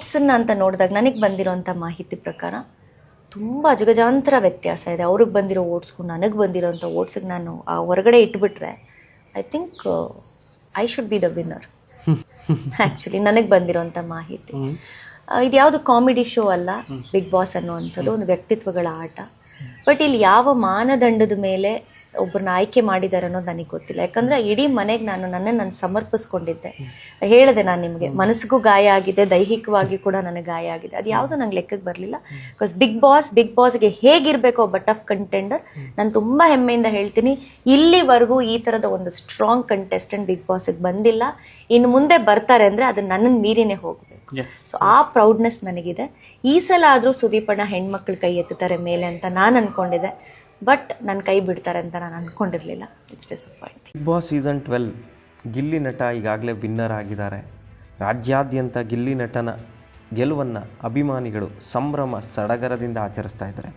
ಓಟ್ಸನ್ನ ಅಂತ ನೋಡಿದಾಗ ನನಗೆ ಬಂದಿರೋಂಥ ಮಾಹಿತಿ ಪ್ರಕಾರ ತುಂಬ ಅಜಗಜಾಂತರ ವ್ಯತ್ಯಾಸ ಇದೆ. ಅವ್ರಿಗೆ ಬಂದಿರೋ ಓಟ್ಸ್ಗೂ ನನಗೆ ಬಂದಿರೋಂಥ ಓಟ್ಸಿಗೆ ನಾನು ಆ ಹೊರಗಡೆ ಇಟ್ಬಿಟ್ರೆ I think I should be the winner actually ನನಗೆ ಬಂದಿರೋಂಥ ಮಾಹಿತಿ. ಇದು ಯಾವುದು ಕಾಮಿಡಿ ಶೋ ಅಲ್ಲ ಬಿಗ್ ಬಾಸ್ ಅನ್ನುವಂಥದ್ದು ಒಂದು ವ್ಯಕ್ತಿತ್ವಗಳ ಆಟ. ಬಟ್ ಇಲ್ಲಿ ಯಾವ ಮಾನದಂಡದ ಮೇಲೆ ಒಬ್ಬರನ್ನ ಆಯ್ಕೆ ಮಾಡಿದ್ದಾರೆ ಅನ್ನೋದು ನನಗೆ ಗೊತ್ತಿಲ್ಲ. ಯಾಕಂದ್ರೆ ಇಡೀ ಮನೆಗೆ ನಾನು ನನ್ನ ನಾನು ಸಮರ್ಪಿಸ್ಕೊಂಡಿದ್ದೆ. ಹೇಳಿದೆ ನಾನು ನಿಮಗೆ ಮನಸ್ಸಿಗೂ ಗಾಯ ಆಗಿದೆ ದೈಹಿಕವಾಗಿ ಕೂಡ ನನಗೆ ಗಾಯ ಆಗಿದೆ. ಅದು ಯಾವುದು ನಂಗೆ ಲೆಕ್ಕಕ್ಕೆ ಬರಲಿಲ್ಲ. ಬಿಕಾಸ್ ಬಿಗ್ ಬಾಸ್ ಬಿಗ್ ಬಾಸ್ಗೆ ಹೇಗಿರಬೇಕು ಒಬ್ಬ ಟಫ್ ಕಂಟೆಂಡರ್ ನಾನು ತುಂಬ ಹೆಮ್ಮೆಯಿಂದ ಹೇಳ್ತೀನಿ ಇಲ್ಲಿವರೆಗೂ ಈ ಥರದ ಒಂದು ಸ್ಟ್ರಾಂಗ್ ಕಂಟೆಸ್ಟೆಂಟ್ ಬಿಗ್ ಬಾಸ್ಗೆ ಬಂದಿಲ್ಲ. ಇನ್ನು ಮುಂದೆ ಬರ್ತಾರೆ ಅಂದರೆ ಅದು ನನ್ನನ್ನು ಮೀರಿನೇ ಹೋಗಬೇಕು. ಸೊ ಆ ಪ್ರೌಡ್ನೆಸ್ ನನಗಿದೆ. ಈ ಸಲ ಆದರೂ ಸುದೀಪಣ್ಣ ಹೆಣ್ಮಕ್ಳು ಕೈ ಎತ್ತುತ್ತಾರೆ ಮೇಲೆ ಅಂತ ನಾನು ಅನ್ಕೊಂಡಿದ್ದೆ. ಬಟ್ ನನ್ನ ಕೈ ಬಿಡ್ತಾರೆ ಅಂತ ನಾನು ಅನ್ಕೊಂಡಿರಲಿಲ್ಲ. It's disappoint Bigg Boss season twelve Gilli Nata ಈಗಾಗಲೇ ವಿನ್ನರ್ ಆಗಿದ್ದಾರೆ. ರಾಜ್ಯಾದ್ಯಂತ ಗಿಲ್ಲಿ ನಟನ ಗೆಲುವನ್ನು ಅಭಿಮಾನಿಗಳು ಸಂಭ್ರಮ ಸಡಗರದಿಂದ ಆಚರಿಸ್ತಾ ಇದ್ದಾರೆ.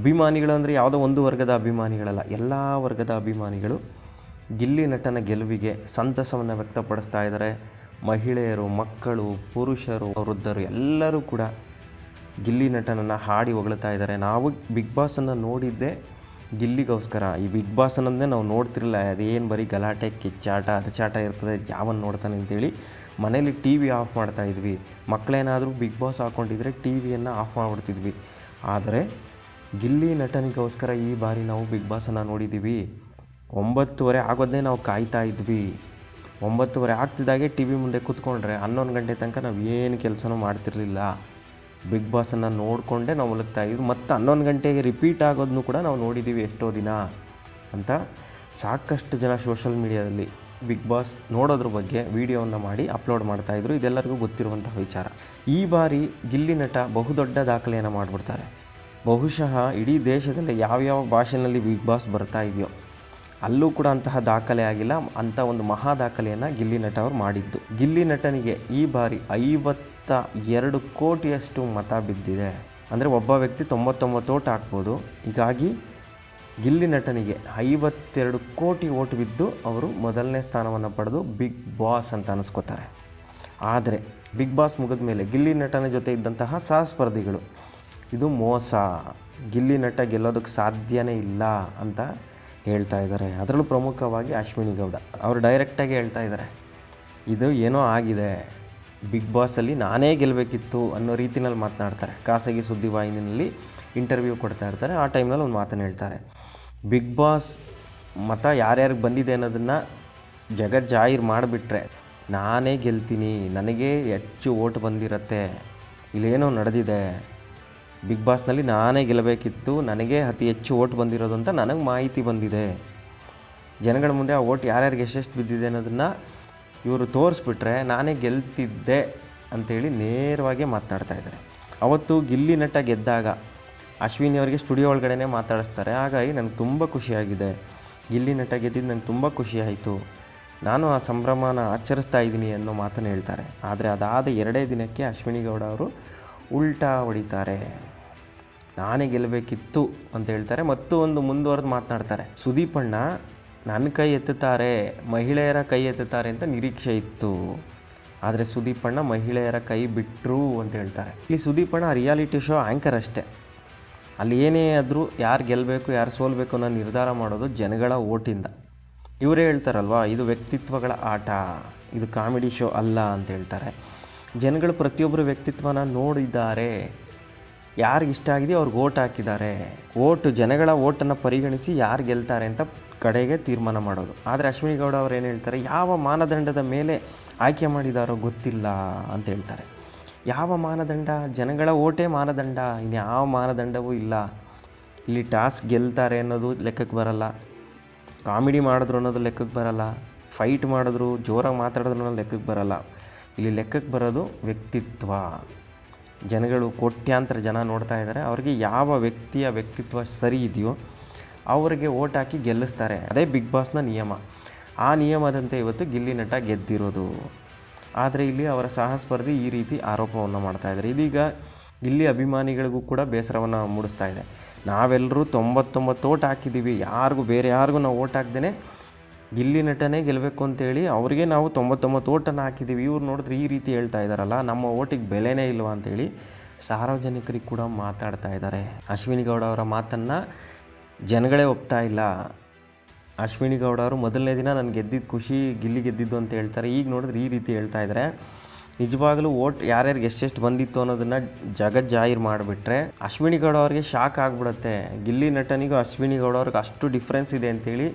ಅಭಿಮಾನಿಗಳು ಅಂದರೆ ಯಾವುದೋ ಒಂದು ವರ್ಗದ ಅಭಿಮಾನಿಗಳಲ್ಲ, ಎಲ್ಲ ವರ್ಗದ ಅಭಿಮಾನಿಗಳು ಗಿಲ್ಲಿ ನಟನ ಗೆಲುವಿಗೆ ಸಂತಸವನ್ನು ವ್ಯಕ್ತಪಡಿಸ್ತಾ ಇದ್ದಾರೆ. ಮಹಿಳೆಯರು, ಮಕ್ಕಳು, ಪುರುಷರು, ವೃದ್ಧರು ಎಲ್ಲರೂ ಕೂಡ ಗಿಲ್ಲಿ ನಟನನ್ನು ಹಾಡಿ ಹೊಗಳ್ತಾ ಇದ್ದಾರೆ. ನಾವು ಬಿಗ್ ಬಾಸನ್ನು ನೋಡಿದ್ದೆ ಗಿಲ್ಲಿಗೋಸ್ಕರ. ಈ ಬಿಗ್ ಬಾಸ್ ಅನ್ನೋದನ್ನೇ ನಾವು ನೋಡ್ತಿರಲಿಲ್ಲ. ಅದೇನು ಬರೀ ಗಲಾಟೆ, ಕಿಚ್ಚಾಟ ಅರಚಾಟ ಇರ್ತದೆ. ಯಾವನ್ ನೋಡ್ತಾನೆ ಅಂತೇಳಿ ಮನೇಲಿ ಟಿ ವಿ ಆಫ್ ಮಾಡ್ತಾ ಇದ್ವಿ. ಮಕ್ಕಳೇನಾದರೂ ಬಿಗ್ ಬಾಸ್ ಹಾಕ್ಕೊಂಡಿದ್ರೆ ಟಿ ವಿಯನ್ನು ಆಫ್ ಮಾಡಿಬಿಡ್ತಿದ್ವಿ. ಆದರೆ ಗಿಲ್ಲಿ ನಟನಿಗೋಸ್ಕರ ಈ ಬಾರಿ ನಾವು ಬಿಗ್ ಬಾಸನ್ನು ನೋಡಿದ್ದೀವಿ ಒಂಬತ್ತುವರೆ ಆಗೋದನ್ನೇ ನಾವು ಕಾಯ್ತಾ ಇದ್ವಿ. ಒಂಬತ್ತುವರೆ ಆಗ್ತಿದ್ದಾಗೆ ಟಿ ವಿ ಮುಂದೆ ಕೂತ್ಕೊಂಡ್ರೆ ಹನ್ನೊಂದು ಗಂಟೆ ತನಕ ನಾವು ಏನು ಕೆಲಸನೂ ಮಾಡ್ತಿರ್ಲಿಲ್ಲ. ಬಿಗ್ ಬಾಸನ್ನು ನೋಡಿಕೊಂಡೇ ನಾವು ಮಲಗ್ತಾ ಇದ್ವಿ. ಮತ್ತು ಹನ್ನೊಂದು ಗಂಟೆಗೆ ರಿಪೀಟ್ ಆಗೋದನ್ನು ಕೂಡ ನಾವು ನೋಡಿದ್ದೀವಿ ಎಷ್ಟೋ ದಿನ ಅಂತ. ಸಾಕಷ್ಟು ಜನ ಸೋಷಲ್ ಮೀಡಿಯಾದಲ್ಲಿ ಬಿಗ್ ಬಾಸ್ ನೋಡೋದ್ರ ಬಗ್ಗೆ ವಿಡಿಯೋವನ್ನು ಮಾಡಿ ಅಪ್ಲೋಡ್ ಮಾಡ್ತಾಯಿದ್ರು ಇದೆಲ್ಲರಿಗೂ ಗೊತ್ತಿರುವಂತಹ ವಿಚಾರ. ಈ ಬಾರಿ ಗಿಲ್ಲಿ ನಟ ಬಹುದೊಡ್ಡ ದಾಖಲೆಯನ್ನು ಮಾಡಿಬಿಡ್ತಾರೆ. ಬಹುಶಃ ಇಡೀ ದೇಶದಲ್ಲಿ ಯಾವ್ಯಾವ ಭಾಷೆನಲ್ಲಿ ಬಿಗ್ ಬಾಸ್ ಬರ್ತಾ ಇದೆಯೋ ಅಲ್ಲೂ ಕೂಡ ಅಂತಹ ದಾಖಲೆ ಆಗಿಲ್ಲ. ಅಂಥ ಒಂದು ಮಹಾ ದಾಖಲೆಯನ್ನು ಗಿಲ್ಲಿ ನಟ ಅವರು ಮಾಡಿದ್ದು. ಗಿಲ್ಲಿ ನಟನಿಗೆ ಈ ಬಾರಿ ಐವತ್ತ ಎರಡು ಕೋಟಿಯಷ್ಟು ಮತ ಬಿದ್ದಿದೆ. ಅಂದರೆ ಒಬ್ಬ ವ್ಯಕ್ತಿ ತೊಂಬತ್ತೊಂಬತ್ತು ಓಟ್ ಹಾಕ್ಬೋದು. ಹೀಗಾಗಿ ಗಿಲ್ಲಿ ನಟನಿಗೆ ಐವತ್ತೆರಡು ಕೋಟಿ ಓಟ್ ಬಿದ್ದು ಅವರು ಮೊದಲನೇ ಸ್ಥಾನವನ್ನು ಪಡೆದು ಬಿಗ್ ಬಾಸ್ ಅಂತ ಅನಿಸ್ಕೋತಾರೆ. ಆದರೆ ಬಿಗ್ ಬಾಸ್ ಮುಗಿದ ಮೇಲೆ ಗಿಲ್ಲಿ ನಟನ ಜೊತೆ ಇದ್ದಂತಹ ಸಹಸ್ಪರ್ಧಿಗಳು, ಇದು ಮೋಸ. ಗಿಲ್ಲಿ ನಟ ಗೆಲ್ಲೋದಕ್ಕೆ ಸಾಧ್ಯನೇ ಇಲ್ಲ ಅಂತ ಹೇಳ್ತಾ ಇದ್ದಾರೆ. ಅದರಲ್ಲೂ ಪ್ರಮುಖವಾಗಿ ಅಶ್ವಿನಿ ಗೌಡ. ಅವರು ಡೈರೆಕ್ಟಾಗಿ ಹೇಳ್ತಾ ಇದ್ದಾರೆ. ಇದು ಏನೋ ಆಗಿದೆ. ಬಿಗ್ ಬಾಸಲ್ಲಿ ನಾನೇ ಗೆಲ್ಲಬೇಕಿತ್ತು ಅನ್ನೋ ರೀತಿನಲ್ಲಿ ಮಾತನಾಡ್ತಾರೆ. ಖಾಸಗಿ ಸುದ್ದಿವಾಹಿನಿಯಲ್ಲಿ ಇಂಟರ್ವ್ಯೂ ಕೊಡ್ತಾ ಇರ್ತಾರೆ. ಆ ಟೈಮ್ನಲ್ಲಿ ಒಂದು ಮಾತನ್ನು ಹೇಳ್ತಾರೆ. ಬಿಗ್ ಬಾಸ್ ಮತ ಯಾರ್ಯಾರಿಗೆ ಬಂದಿದೆ ಅನ್ನೋದನ್ನು ಜಗತ್ ಜಾಹೀರು ಮಾಡಿಬಿಟ್ರೆ ನಾನೇ ಗೆಲ್ತೀನಿ, ನನಗೆ ಹೆಚ್ಚು ಓಟ್ ಬಂದಿರತ್ತೆ, ಇಲ್ಲೇನೋ ನಡೆದಿದೆ, ಬಿಗ್ ಬಾಸ್ನಲ್ಲಿ ನಾನೇ ಗೆಲ್ಲಬೇಕಿತ್ತು ನನಗೆ ಅತಿ ಹೆಚ್ಚು ಓಟ್ ಬಂದಿರೋದು ಅಂತ ನನಗೆ ಮಾಹಿತಿ ಬಂದಿದೆ. ಜನಗಳ ಮುಂದೆ ಆ ಓಟ್ ಯಾರ್ಯಾರಿಗೆ ಎಷ್ಟೆಷ್ಟು ಬಿದ್ದಿದೆ ಅನ್ನೋದನ್ನು ಇವರು ತೋರಿಸ್ಬಿಟ್ರೆ ನಾನೇ ಗೆಲ್ತಿದ್ದೆ ಅಂತೇಳಿ ನೇರವಾಗಿ ಮಾತಾಡ್ತಾ ಇದ್ದಾರೆ. ಅವತ್ತು ಗಿಲ್ಲಿ ನಟ ಗೆದ್ದಾಗ ಅಶ್ವಿನಿ ಅವರಿಗೆ ಸ್ಟುಡಿಯೋ ಒಳಗಡೆನೇ ಮಾತಾಡಿಸ್ತಾರೆ. ಹಾಗಾಗಿ ನನಗೆ ತುಂಬ ಖುಷಿಯಾಗಿದೆ. ಗಿಲ್ಲಿ ನಟ ಗೆದ್ದಿದ್ದು ನನಗೆ ತುಂಬ ಖುಷಿಯಾಯಿತು. ನಾನು ಆ ಸಂಭ್ರಮನ ಆಚರಿಸ್ತಾ ಇದ್ದೀನಿ ಅನ್ನೋ ಮಾತನ್ನು ಹೇಳ್ತಾರೆ. ಆದರೆ ಅದಾದ ಎರಡೇ ದಿನಕ್ಕೆ ಅಶ್ವಿನಿ ಗೌಡ ಅವರು ಉಲ್ಟಾ ಹೊಡಿತಾರೆ. ನಾನೇ ಗೆಲ್ಲಬೇಕಿತ್ತು ಅಂತ ಹೇಳ್ತಾರೆ. ಮತ್ತು ಒಂದು ಮುಂದುವರೆದು ಮಾತನಾಡ್ತಾರೆ. ಸುದೀಪಣ್ಣ ನನ್ನ ಕೈ ಎತ್ತುತ್ತಾರೆ, ಮಹಿಳೆಯರ ಕೈ ಎತ್ತುತ್ತಾರೆ ಅಂತ ನಿರೀಕ್ಷೆ ಇತ್ತು. ಆದರೆ ಸುದೀಪಣ್ಣ ಮಹಿಳೆಯರ ಕೈ ಬಿಟ್ಟರು ಅಂತ ಹೇಳ್ತಾರೆ. ಇಲ್ಲಿ ಸುದೀಪಣ್ಣ ರಿಯಾಲಿಟಿ ಶೋ ಆ್ಯಂಕರ್ ಅಷ್ಟೇ. ಅಲ್ಲಿ ಏನೇ ಆದರೂ ಯಾರು ಗೆಲ್ಲಬೇಕು ಯಾರು ಸೋಲ್ಬೇಕು ಅನ್ನೋ ನಿರ್ಧಾರ ಮಾಡೋದು ಜನಗಳ ಓಟಿಂದ. ಇವರೇ ಹೇಳ್ತಾರಲ್ವಾ, ಇದು ವ್ಯಕ್ತಿತ್ವಗಳ ಆಟ, ಇದು ಕಾಮಿಡಿ ಶೋ ಅಲ್ಲ ಅಂತ ಹೇಳ್ತಾರೆ. ಜನಗಳು ಪ್ರತಿಯೊಬ್ಬರು ವ್ಯಕ್ತಿತ್ವನ ನೋಡಿದ್ದಾರೆ. ಯಾರಿಗೆ ಇಷ್ಟ ಆಗಿದೆಯೋ ಅವ್ರಿಗೆ ಓಟ್ ಹಾಕಿದ್ದಾರೆ. ಓಟು ಜನಗಳ ಓಟನ್ನು ಪರಿಗಣಿಸಿ ಯಾರು ಗೆಲ್ತಾರೆ ಅಂತ ಕಡೆಗೆ ತೀರ್ಮಾನ ಮಾಡೋದು. ಆದರೆ ಅಶ್ವಿನಿ ಗೌಡ ಅವ್ರು ಏನು ಹೇಳ್ತಾರೆ, ಯಾವ ಮಾನದಂಡದ ಮೇಲೆ ಆಯ್ಕೆ ಮಾಡಿದಾರೋ ಗೊತ್ತಿಲ್ಲ ಅಂತ ಹೇಳ್ತಾರೆ. ಯಾವ ಮಾನದಂಡ? ಜನಗಳ ಓಟೇ ಮಾನದಂಡ. ಇನ್ಯಾವ ಮಾನದಂಡವೂ ಇಲ್ಲ. ಇಲ್ಲಿ ಟಾಸ್ಕ್ ಗೆಲ್ತಾರೆ ಅನ್ನೋದು ಲೆಕ್ಕಕ್ಕೆ ಬರಲ್ಲ. ಕಾಮಿಡಿ ಮಾಡಿದ್ರು ಅನ್ನೋದು ಲೆಕ್ಕಕ್ಕೆ ಬರಲ್ಲ. ಫೈಟ್ ಮಾಡಿದ್ರು, ಜೋರಾಗಿ ಮಾತಾಡಿದ್ರು ಅನ್ನೋದು ಲೆಕ್ಕಕ್ಕೆ ಬರಲ್ಲ. ಇಲ್ಲಿ ಲೆಕ್ಕಕ್ಕೆ ಬರೋದು ವ್ಯಕ್ತಿತ್ವ. ಜನಗಳು ಕೋಟ್ಯಾಂತರ ಜನ ನೋಡ್ತಾ ಇದ್ದಾರೆ. ಅವರಿಗೆ ಯಾವ ವ್ಯಕ್ತಿಯ ವ್ಯಕ್ತಿತ್ವ ಸರಿ ಇದೆಯೋ ಅವರಿಗೆ ಓಟ್ ಹಾಕಿ ಗೆಲ್ಲಿಸ್ತಾರೆ. ಅದೇ ಬಿಗ್ ಬಾಸ್ನ ನಿಯಮ. ಆ ನಿಯಮದಂತೆ ಇವತ್ತು ಗಿಲ್ಲಿ ನಟ ಗೆದ್ದಿರೋದು. ಆದರೆ ಇಲ್ಲಿ ಅವರ ಸಹಸ್ಪರ್ಧಿ ಈ ರೀತಿ ಆರೋಪವನ್ನು ಮಾಡ್ತಾ ಇದ್ದಾರೆ. ಇದೀಗ ಗಿಲ್ಲಿ ಅಭಿಮಾನಿಗಳಿಗೂ ಕೂಡ ಬೇಸರವನ್ನು ಮೂಡಿಸ್ತಾ ಇದೆ. ನಾವೆಲ್ಲರೂ ತೊಂಬತ್ತೊಂಬತ್ತು ಓಟ್ ಹಾಕಿದ್ದೀವಿ. ಯಾರಿಗೂ, ಬೇರೆ ಯಾರಿಗೂ ನಾವು ಓಟ್ ಹಾಕ್ದೇ ಗಿಲ್ಲಿ ನಟನೇ ಗೆಲ್ಲಬೇಕು ಅಂತೇಳಿ ಅವ್ರಿಗೆ ನಾವು ತೊಂಬತ್ತೊಂಬತ್ತು ಓಟನ್ನು ಹಾಕಿದ್ದೀವಿ. ಇವ್ರು ನೋಡಿದ್ರೆ ಈ ರೀತಿ ಹೇಳ್ತಾ ಇದ್ದಾರಲ್ಲ, ನಮ್ಮ ಓಟಿಗೆ ಬೆಲೆನೇ ಇಲ್ವಾ ಅಂತೇಳಿ ಸಾರ್ವಜನಿಕರಿಗೆ ಕೂಡ ಮಾತಾಡ್ತಾ ಇದ್ದಾರೆ. ಅಶ್ವಿನಿ ಗೌಡ ಅವರ ಮಾತನ್ನು ಜನಗಳೇ ಒಪ್ತಾ ಇಲ್ಲ. ಅಶ್ವಿನಿ ಗೌಡ ಅವರು ಮೊದಲನೇ ದಿನ ನಾನು ಗೆದ್ದಿದ್ದು ಖುಷಿ, ಗಿಲ್ಲಿ ಗೆದ್ದಿದ್ದು ಅಂತ ಹೇಳ್ತಾರೆ. ಈಗ ನೋಡಿದ್ರೆ ಈ ರೀತಿ ಹೇಳ್ತಾ ಇದ್ದಾರೆ. ನಿಜವಾಗಲೂ ಓಟ್ ಯಾರ್ಯಾರಿಗೆ ಎಷ್ಟೆಷ್ಟು ಬಂದಿತ್ತು ಅನ್ನೋದನ್ನು ಜಗತ್ ಜಾಹೀರು ಮಾಡಿಬಿಟ್ರೆ ಅಶ್ವಿನಿ ಗೌಡ ಅವ್ರಿಗೆ ಶಾಕ್ ಆಗಿಬಿಡುತ್ತೆ. ಗಿಲ್ಲಿ ನಟನಿಗೂ ಅಶ್ವಿನಿ ಗೌಡ ಅವ್ರಿಗೆ ಅಷ್ಟು ಡಿಫ್ರೆನ್ಸ್ ಇದೆ ಅಂತೇಳಿ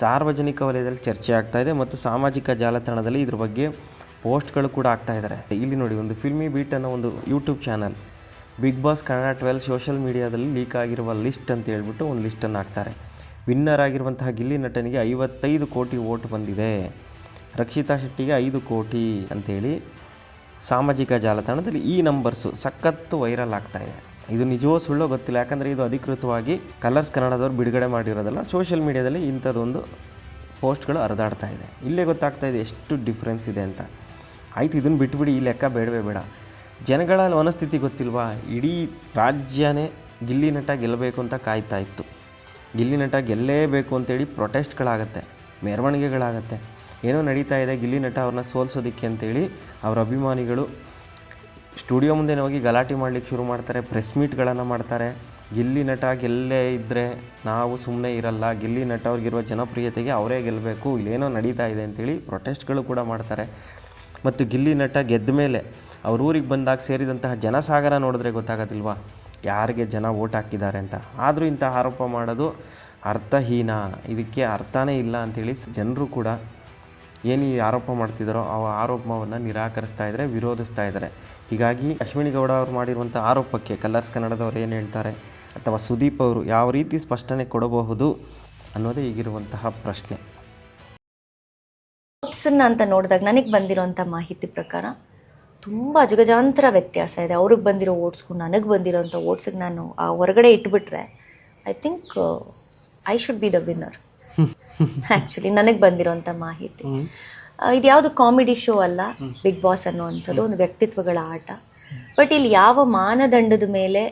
ಸಾರ್ವಜನಿಕ ವಲಯದಲ್ಲಿ ಚರ್ಚೆ ಆಗ್ತಾ ಇದೆ ಮತ್ತು ಸಾಮಾಜಿಕ ಜಾಲತಾಣದಲ್ಲಿ ಇದ್ರ ಬಗ್ಗೆ ಪೋಸ್ಟ್ಗಳು ಕೂಡ ಆಗ್ತಾ ಇದ್ದಾರೆ ಇಲ್ಲಿ ನೋಡಿ, ಒಂದು ಫಿಲ್ಮಿ ಬೀಟ್ ಅನ್ನೋ ಒಂದು YouTube channel, Bigg Boss Kannada twelve social ಮೀಡಿಯಾದಲ್ಲಿ ಲೀಕ್ ಆಗಿರುವ ಲಿಸ್ಟ್ ಅಂತ ಹೇಳ್ಬಿಟ್ಟು ಒಂದು ಲಿಸ್ಟನ್ನು ಹಾಕ್ತಾರೆ. ವಿನ್ನರ್ ಆಗಿರುವಂತಹ ಗಿಲ್ಲಿ ನಟನಿಗೆ ಐವತ್ತೈದು ಕೋಟಿ ಓಟ್ ಬಂದಿದೆ. ರಕ್ಷಿತಾ ಶೆಟ್ಟಿಗೆ ಐದು ಕೋಟಿ ಅಂತೇಳಿ ಸಾಮಾಜಿಕ ಜಾಲತಾಣದಲ್ಲಿ ಈ ನಂಬರ್ಸು ಸಖತ್ತು ವೈರಲ್ ಆಗ್ತಾ ಇದೆ ನಿಜವೋ ಸುಳ್ಳೋ ಗೊತ್ತಿಲ್ಲ, ಯಾಕಂದರೆ ಇದು ಅಧಿಕೃತವಾಗಿ ಕಲರ್ಸ್ ಕನ್ನಡದವ್ರು ಬಿಡುಗಡೆ ಮಾಡಿರೋದಲ್ಲ ಸೋಷಿಯಲ್ ಮೀಡಿಯಾದಲ್ಲಿ ಇಂಥದ್ದೊಂದು ಪೋಸ್ಟ್ಗಳು ಹರಿದಾಡ್ತಾ ಇದೆ. ಇಲ್ಲೇ ಗೊತ್ತಾಗ್ತಾ ಇದೆ ಎಷ್ಟು ಡಿಫ್ರೆನ್ಸ್ ಇದೆ ಅಂತ. ಆಯ್ತು, ಇದನ್ನು ಬಿಟ್ಬಿಡಿ, ಈ ಲೆಕ್ಕ ಬೇಡವೇ ಬೇಡ. ಜನಗಳ ಮನಸ್ಥಿತಿ ಗೊತ್ತಿಲ್ವಾ? ಇಡೀ ರಾಜ್ಯನೇ ಗಿಲ್ಲಿ ನಟ ಗೆಲ್ಲಬೇಕು ಅಂತ ಕಾಯ್ತಾ ಇತ್ತು. ಗಿಲ್ಲಿ ನಟ ಗೆಲ್ಲೇಬೇಕು ಅಂತೇಳಿ ಪ್ರೊಟೆಸ್ಟ್ಗಳಾಗತ್ತೆ ಮೆರವಣಿಗೆಗಳಾಗತ್ತೆ. ಏನೋ ನಡೀತಾ ಇದೆ ಗಿಲ್ಲಿ ನಟ ಅವ್ರನ್ನ ಸೋಲ್ಸೋದಕ್ಕೆ ಅಂತೇಳಿ ಅವರ ಅಭಿಮಾನಿಗಳು ಸ್ಟುಡಿಯೋ ಮುಂದೆ ಹೋಗಿ ಗಲಾಟೆ ಮಾಡಲಿಕ್ಕೆ ಶುರು ಮಾಡ್ತಾರೆ ಪ್ರೆಸ್ ಮೀಟ್ಗಳನ್ನು ಮಾಡ್ತಾರೆ. ಗಿಲ್ಲಿ ನಟ ಗೆಲ್ಲೇ ಇದ್ದರೆ ನಾವು ಸುಮ್ಮನೆ ಇರಲ್ಲ, ಗಿಲ್ಲಿ ನಟ ಅವ್ರಿಗಿರುವ ಜನಪ್ರಿಯತೆಗೆ ಅವರೇ ಗೆಲ್ಲಬೇಕು ಇಲ್ಲೇನೋ ನಡೀತಾ ಇದೆ ಅಂತೇಳಿ ಪ್ರೊಟೆಸ್ಟ್ಗಳು ಕೂಡ ಮಾಡ್ತಾರೆ. ಮತ್ತು ಗಿಲ್ಲಿ ನಟ ಗೆದ್ದ ಮೇಲೆ ಅವ್ರ ಊರಿಗೆ ಬಂದಾಗ ಸೇರಿದಂತಹ ಜನಸಾಗರ ನೋಡಿದ್ರೆ ಗೊತ್ತಾಗೋದಿಲ್ವಾ? ಯಾರಿಗೆ ಜನ ಓಟ್ ಹಾಕಿದ್ದಾರೆ ಅಂತ. ಆದರೂ ಇಂಥ ಆರೋಪ ಮಾಡೋದು ಅರ್ಥಹೀನ, ಇದಕ್ಕೆ ಅರ್ಥನೇ ಇಲ್ಲ ಅಂಥೇಳಿ ಜನರು ಕೂಡ ಏನು ಈ ಆರೋಪ ಮಾಡ್ತಿದ್ದಾರೋ ಆ ಆರೋಪವನ್ನು ನಿರಾಕರಿಸ್ತಾ ಇದ್ದಾರೆ ವಿರೋಧಿಸ್ತಾ ಇದ್ದಾರೆ ಹೀಗಾಗಿ ಅಶ್ವಿನಿ ಗೌಡ ಅವರು ಮಾಡಿರುವಂಥ ಆರೋಪಕ್ಕೆ ಕಲರ್ಸ್ ಕನ್ನಡದವ್ರು ಏನು ಹೇಳ್ತಾರೆ, ಅಥವಾ ಸುದೀಪ್ ಅವರು ಯಾವ ರೀತಿ ಸ್ಪಷ್ಟನೆ ಕೊಡಬಹುದು ಅನ್ನೋದೇ ಈಗಿರುವಂತಹ ಪ್ರಶ್ನೆ. ಅಂತ ನೋಡಿದಾಗ ನನಗೆ ಬಂದಿರೋಂಥ ಮಾಹಿತಿ ಪ್ರಕಾರ ತುಂಬ ಅಜಗಜಾಂತರ ವ್ಯತ್ಯಾಸ ಇದೆ. ಅವ್ರಿಗೆ ಬಂದಿರೋ ಓಟ್ಸ್ಗೂ ನನಗೆ ಬಂದಿರೋಂಥ ಓಟ್ಸಿಗೆ ನಾನು, ಆ, ಹೊರಗಡೆ ಇಟ್ಬಿಟ್ರೆ I think I should be the winner actually ನನಗೆ ಬಂದಿರೋಂಥ ಮಾಹಿತಿ. ಇದು ಯಾವುದು ಕಾಮಿಡಿ ಶೋ ಅಲ್ಲ ಬಿಗ್ ಬಾಸ್ ಅನ್ನುವಂಥದ್ದು ಒಂದು ವ್ಯಕ್ತಿತ್ವಗಳ ಆಟ. ಬಟ್ ಇಲ್ಲಿ ಯಾವ ಮಾನದಂಡದ ಮೇಲೆ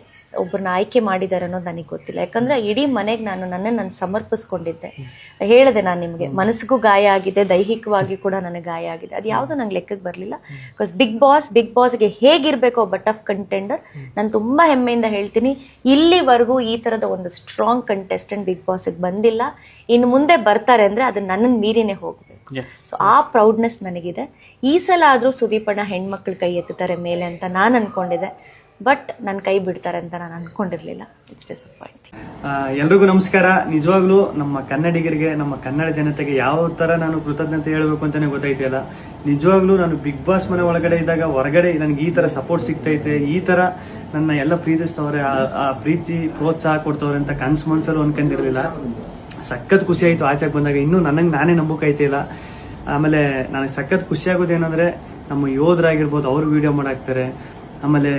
ಒಬ್ಬರನ್ನ ಆಯ್ಕೆ ಮಾಡಿದ್ದಾರೆ ಅನ್ನೋದು ನನಗೆ ಗೊತ್ತಿಲ್ಲ. ಯಾಕಂದ್ರೆ ಇಡೀ ಮನೆಗೆ ನಾನು ನನ್ನನ್ನು ನಾನು ಸಮರ್ಪಿಸ್ಕೊಂಡಿದ್ದೆ. ಹೇಳಿದೆ ನಾನು ನಿಮಗೆ ಮನಸ್ಸಿಗೂ ಗಾಯ ಆಗಿದೆ ದೈಹಿಕವಾಗಿ ಕೂಡ ನನಗೆ ಗಾಯ ಆಗಿದೆ. ಅದು ಯಾವುದು ನಂಗೆ ಲೆಕ್ಕಕ್ಕೆ ಬರಲಿಲ್ಲ. ಬಿಕಾಸ್ ಬಿಗ್ ಬಾಸ್ ಬಿಗ್ ಬಾಸ್ಗೆ ಹೇಗಿರಬೇಕು ಒಬ್ಬ ಟಫ್ ಕಂಟೆಂಡರ್ ನಾನು ತುಂಬ ಹೆಮ್ಮೆಯಿಂದ ಹೇಳ್ತೀನಿ ಇಲ್ಲಿವರೆಗೂ ಈ ಥರದ ಒಂದು ಸ್ಟ್ರಾಂಗ್ ಕಂಟೆಸ್ಟೆಂಟ್ ಬಿಗ್ ಬಾಸ್ಗೆ ಬಂದಿಲ್ಲ. ಇನ್ನು ಮುಂದೆ ಬರ್ತಾರೆ ಅಂದರೆ ಅದು ನನ್ನನ್ನು ಮೀರಿನೇ ಹೋಗಬೇಕು. ಸೊ ಆ ಪ್ರೌಡ್ನೆಸ್ ನನಗಿದೆ. ಈ ಸಲ ಆದರೂ ಸುದೀಪಣ್ಣ ಹೆಣ್ಮಕ್ಳ ಕೈ ಎತ್ತುತ್ತಾರೆ ಮೇಲೆ ಅಂತ ನಾನು ಅನ್ಕೊಂಡಿದ್ದೆ. ಬಟ್ ನನ್ನ ಕೈ ಬಿಡ್ತಾರೆ ಅಂತ ನಾನು ಅನ್ಕೊಂಡಿರ್ಲಿಲ್ಲ. ಇಟ್ಸ್ ಡಿಸಪಾಯಿಂಟಿಂಗ್ ಆ, ಎಲ್ರಿಗೂ ನಮಸ್ಕಾರ. ನಿಜವಾಗ್ಲೂ ನಮ್ಮ ಕನ್ನಡಿಗರಿಗೆ ನಮ್ಮ ಕನ್ನಡ ಜನತೆಗೆ ಯಾವ ತರ ನಾನು ಕೃತಜ್ಞತೆ ಹೇಳಬೇಕು ಅಂತಾನೆ ಗೊತ್ತಾಯ್ತಿಲ್ಲ ನಿಜವಾಗ್ಲೂ ನಾನು ಬಿಗ್ ಬಾಸ್ ಮನೆ ಒಳಗಡೆ ಇದ್ದಾಗ ಹೊರಗಡೆ ನನಗೆ ಈ ತರ ಸಪೋರ್ಟ್ ಸಿಗ್ತೈತೆ ಈ ತರ ನನ್ನ ಎಲ್ಲ ಪ್ರೀತಿಸ್ತವ್ರೆ ಆ- ಪ್ರೀತಿ ಪ್ರೋತ್ಸಾಹ ಕೊಡ್ತವ್ರೆ ಅಂತ ಕನ್ಸು ಮನ್ಸಲ್ಲೂ ಅನ್ಕೊಂಡಿರ್ಲಿಲ್ಲ. ಸಖತ್ ಖುಷಿ ಆಯ್ತು ಆಚೆಗೆ ಬಂದಾಗ. ಇನ್ನೂ ನನಗೆ ನಾನೇ ನಂಬಕ್ಕಾಯ್ತಿಲ್ಲ ಆಮೇಲೆ ನನಗೆ ಸಖತ್ ಖುಷಿ ಆಗೋದು ಏನಂದ್ರೆ ನಮ್ಮ ಯೋಧರಾಗಿರ್ಬೋದು ಅವರು ವಿಡಿಯೋ ಮಾಡಾಕ್ತಾರೆ. ಆಮೇಲೆ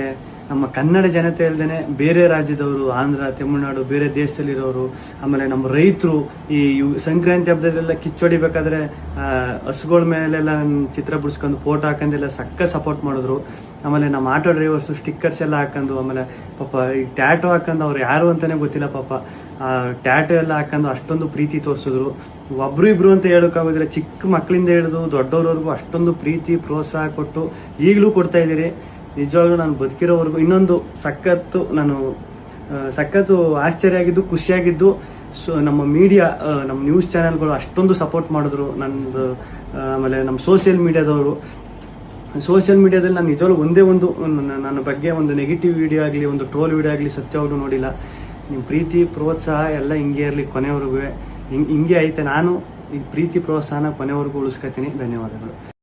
ನಮ್ಮ ಕನ್ನಡ ಜನತೆ ಅಲ್ಲದೆ ಬೇರೆ ರಾಜ್ಯದವರು, ಆಂಧ್ರ, ತಮಿಳುನಾಡು, ಬೇರೆ ದೇಶದಲ್ಲಿರೋರು, ಆಮೇಲೆ ನಮ್ಮ ರೈತರು ಈ ಸಂಕ್ರಾಂತಿ ಹಬ್ಬದಲ್ಲೆಲ್ಲ ಕಿಚ್ಚೊಡಿಬೇಕಾದ್ರೆ ಹಸುಗಳ ಮೇಲೆಲ್ಲ ಚಿತ್ರ ಬಿಡಿಸ್ಕೊಂಡು ಫೋಟೋ ಹಾಕೊಂಡೆಲ್ಲ ಸಕ್ಕ ಸಪೋರ್ಟ್ ಮಾಡಿದ್ರು. ಆಮೇಲೆ ನಮ್ಮ ಆಟೋ ಡ್ರೈವರ್ಸು ಸ್ಟಿಕ್ಕರ್ಸ್ ಎಲ್ಲ ಹಾಕೊಂಡು ಆಮೇಲೆ ಪಾಪ ಈ ಟ್ಯಾಟೋ ಹಾಕೊಂಡು ಅವ್ರು ಯಾರು ಅಂತಾನೆ ಗೊತ್ತಿಲ್ಲ ಪಾಪ. ಆ ಟ್ಯಾಟೋ ಎಲ್ಲ ಹಾಕೊಂಡು ಅಷ್ಟೊಂದು ಪ್ರೀತಿ ತೋರಿಸಿದ್ರು. ಒಬ್ರು ಇಬ್ರು ಅಂತ ಹೇಳೋಕ್ಕಾಗೋದಿಲ್ಲ ಚಿಕ್ಕ ಮಕ್ಕಳಿಂದ ಹಿಡಿದು ದೊಡ್ಡವ್ರವರೆಗೂ ಅಷ್ಟೊಂದು ಪ್ರೀತಿ, ಪ್ರೋತ್ಸಾಹ ಕೊಟ್ಟು ಈಗಲೂ ಕೊಡ್ತಾ ಇದ್ದೀರಿ. ನಿಜವಾಗ್ಲೂ ನಾನು ಬದುಕಿರೋವರೆಗೂ ಇನ್ನೊಂದು ಸಖತ್ತು ನಾನು ಸಖತ್ತು ಆಶ್ಚರ್ಯ ಆಗಿದ್ದು ಖುಷಿಯಾಗಿದ್ದು, ಸೊ, ನಮ್ಮ ಮೀಡಿಯಾ ನಮ್ಮ ನ್ಯೂಸ್ ಚಾನೆಲ್ಗಳು ಅಷ್ಟೊಂದು ಸಪೋರ್ಟ್ ಮಾಡಿದ್ರು ನಂದು ಆಮೇಲೆ ನಮ್ಮ ಸೋಷಿಯಲ್ ಮೀಡಿಯಾದವರು ಸೋಷಿಯಲ್ ಮೀಡಿಯಾದಲ್ಲಿ ನಾನು ನಿಜವಾಗ್ಲೂ ಒಂದೇ ಒಂದು, ನನ್ನ ನನ್ನ ಬಗ್ಗೆ ಒಂದು ನೆಗೆಟಿವ್ ವಿಡಿಯೋ ಆಗಲಿ, ಒಂದು ಟ್ರೋಲ್ ವಿಡಿಯೋ ಆಗಲಿ ಸತ್ಯವಾಗ್ಲೂ ನೋಡಿಲ್ಲ. ನಿಮ್ಮ ಪ್ರೀತಿ, ಪ್ರೋತ್ಸಾಹ ಎಲ್ಲ ಹಿಂಗೆ ಇರಲಿ ಕೊನೆವರೆಗೂ. ಹಿಂಗೆ ಹಿಂಗೆ ಐತೆ. ನಾನು ಈ ಪ್ರೀತಿ, ಪ್ರೋತ್ಸಾಹನ ಕೊನೆವರೆಗೂ ಉಳಿಸ್ಕೊತೀನಿ. ಧನ್ಯವಾದಗಳು.